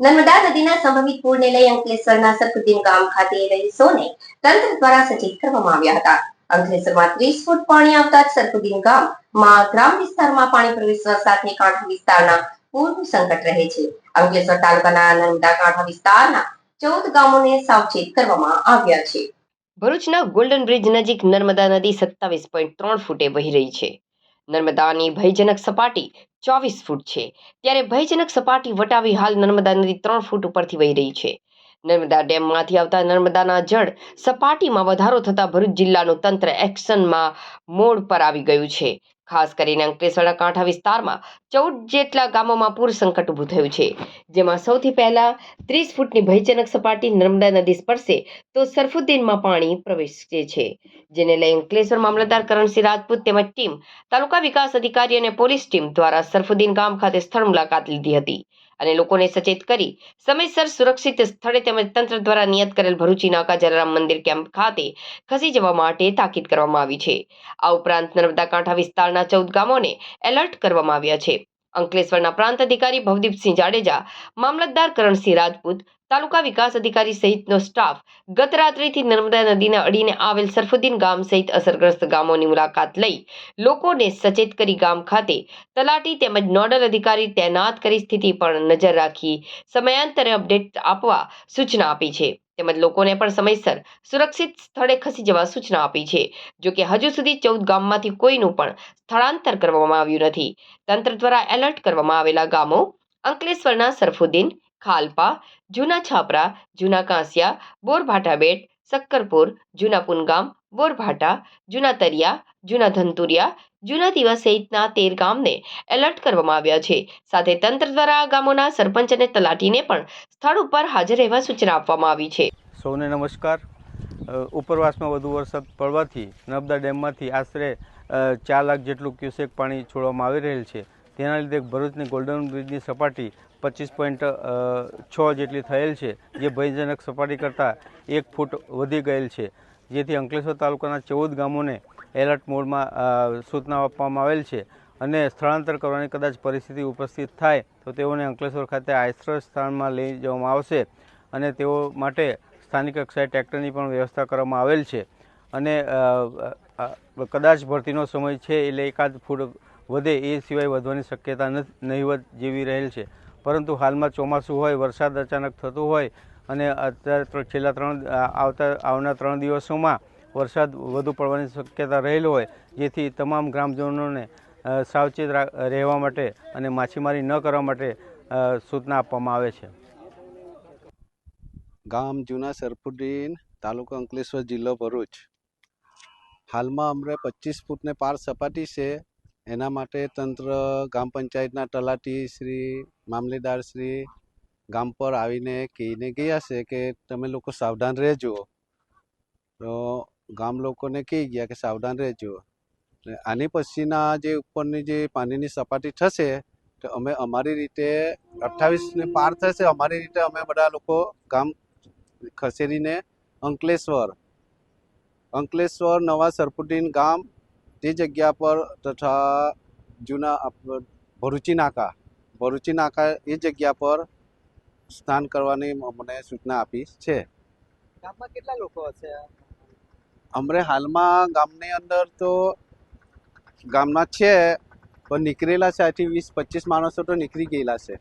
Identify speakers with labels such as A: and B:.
A: નર્મદા નદીના સંભવિત પૂરને લઈ અંકલેશ્વરના સરફુદ્દીન ગામ ખાતે રહીશોને તંત્ર દ્વારા સચેત કરવામાં આવ્યા હતા. અંકલેશ્વરમાં ત્રીસ ફૂટ પાણી આવતા જ ગામમાં ગ્રામ વિસ્તારમાં પાણી પ્રવેશવા સાથે કાંઠા વિસ્તારના પૂરનું સંકટ રહે છે. અંકલેશ્વર તાલુકાના નર્મદા કાંઠા વિસ્તારના ચૌદ ગામોને સાવચેત કરવામાં આવ્યા છે. ભરૂચના ગોલ્ડન બ્રિજ નજીક નર્મદા નદી સત્તાવીસ પોઈન્ટ ત્રણ ફૂટે વહી રહી છે. નર્મદાની ભયજનક સપાટી ચોવીસ ફૂટ છે. ત્યારે ભયજનક સપાટી વટાવી હાલ નર્મદા નદી ત્રણ ફૂટ ઉપરથી વહી રહી છે. નર્મદા ડેમમાંથી આવતા નર્મદાના જળ સપાટીમાં વધારો થતા ભરૂચ જિલ્લાનું તંત્ર એક્શનમાં મોડ પર આવી ગયું છે. ખાસ કરીને અંકલેશ્વરના કાંઠા વિસ્તારમાં ચૌદ જેટલા ગામોમાં પૂર સંકટ ઊભું થયું છે. જેમાં સૌથી પહેલા ત્રીસ ફૂટની ભયજનક સપાટી નર્મદા નદી સ્પર્શે તો સરફુદ્દીનમાં પાણી પ્રવેશે છે. જેને લઈ અંકલેશ્વર મામલતદાર કરણસિંહ રાજપૂત તેમજ ટીમ તાલુકા વિકાસ અધિકારી અને પોલીસ ટીમ દ્વારા સરફુદ્દીન ગામ ખાતે સ્થળ મુલાકાત લીધી હતી. અને લોકોને સચેત કરી સમયસર સુરક્ષિત સ્થળે તેમજ તંત્ર દ્વારા નિયત કરેલ ભરૂચી નાકા જલારામ મંદિર કેમ્પ ખાતે ખસી જવા માટે તાકીદ કરવામાં આવી છે. આ ઉપરાંત નર્મદા કાંઠા વિસ્તારના ચૌદ ગામોને એલર્ટ કરવામાં આવ્યા છે. અંકલેશ્વરના પ્રાંત અધિકારી ભવદીપસિંહ જાડેજા, મામલતદાર કરણસિંહ રાજપૂત તાલુકા વિકાસ અધિકારી સહિતનો સ્ટાફ ગત રાત્રિથી નર્મદા નદીને અડીને આવેલ સરફુદ્દીન ગામ સહિત અસરગ્રસ્ત ગામોની મુલાકાત લઈ લોકોને સચેત કરી ગામ ખાતે તલાટી તેમજ નોડલ અધિકારી તૈનાત કરી સ્થિતિ પર નજર રાખી સમયાંતરે અપડેટ આપવા સૂચના આપી છે. તેમજ લોકોને પણ સમયસર સુરક્ષિત સ્થળે ખસી જવા સૂચના આપી છે. જો કે હજુ સુધી ચૌદ ગામમાંથી કોઈનું પણ સ્થળાંતર કરવામાં આવ્યું નથી. તંત્ર દ્વારા એલર્ટ કરવામાં આવેલા ગામો અંકલેશ્વરના સરફુદ્દીન ખાલપા, જૂના છાપરા, જૂના કાંસિયા બોરભાટા બેટ, સક્કરપુર, જૂના પુનગામ બોરભાટા જૂના તરિયા, જૂના ધંતુરિયા, જૂના દીવા સહિતના તેર ગામને એલર્ટ કરવામાં આવ્યા છે. સાથે તંત્ર દ્વારા આ ગામોના સરપંચ અને તલાટીને પણ સ્થળ ઉપર હાજર રહેવા સૂચના આપવામાં આવી છે.
B: સૌને નમસ્કાર. ઉપરવાસમાં વધુ વરસાદ પડવાથી નર્મદા ડેમમાંથી આશરે ચાર લાખ જેટલું ક્યુસેક પાણી છોડવામાં આવી રહેલ છે. તેના લીધે ભરૂચની ગોલ્ડન બ્રિજની સપાટી પચીસ પોઈન્ટ છ જેટલી થયેલ છે. જે ભયજનક સપાટી કરતાં એક ફૂટ વધી ગયેલ છે. જેથી અંકલેશ્વર તાલુકાના ચૌદ ગામોને એલર્ટ મોડમાં સૂચના આપવામાં આવેલ છે અને સ્થળાંતર કરવાની કદાચ પરિસ્થિતિ ઉપસ્થિત થાય તો તેઓને અંકલેશ્વર ખાતે આશ્રય સ્થાનમાં લઈ જવામાં આવશે અને તેઓ માટે સ્થાનિક કક્ષાએ ટ્રેક્ટરની પણ વ્યવસ્થા કરવામાં આવેલ છે. અને કદાચ ભરતીનો સમય છે એટલે એકાદ ફૂટ વધે એ સિવાય વધવાની શક્યતા નહીવત જેવી રહેલ છે. પરંતુ હાલમાં ચોમાસું હોય, વરસાદ અચાનક થતો હોય અને અત્યારે છેલ્લા ત્રણ આવતા, આવનાર ત્રણ દિવસોમાં વરસાદ વધુ પડવાની શક્યતા રહેલો હોય, જેથી તમામ ગ્રામજનોને સાવચેત રહેવા માટે અને માછીમારી ન કરવા માટે સૂચના આપવામાં આવે છે.
C: ગામ જૂના સરફુદ્દીન તાલુકો અંકલેશ્વર જિલ્લો ભરૂચ. હાલમાં અમરે પચીસ ફૂટને પાર સપાટી છે. એના માટે તંત્ર ગ્રામ પંચાયતના તલાટી શ્રી, મામલેદાર શ્રી ગામ પર આવીને કહીને ગયા છે કે તમે લોકો સાવધાન રહેજો. તો ગામ લોકોને કહી ગયા કે સાવધાન રહેજો. આની પછીના જે ઉપરની જે પાણીની સપાટી થશે, તો અમે અમારી રીતે અઠ્ઠાવીસને પાર થશે, અમારી રીતે અમે બધા લોકો ગામ ખસેડીને અંકલેશ્વર અંકલેશ્વર નવા સરપુટીન ગામ તે જગ્યા પર તથા જૂના ભરૂચી નાકા ભરૂચી નાકા એ જગ્યા પર સ્નાન કરવાની મને સૂચના આપી છે.
D: ગામમાં કેટલા લોકો હશે?
C: અમરે હાલમાં ગામની અંદર તો ગામના છે પણ નીકળેલા છે આથી વીસ પચીસ માણસો તો નીકળી ગયેલા છે.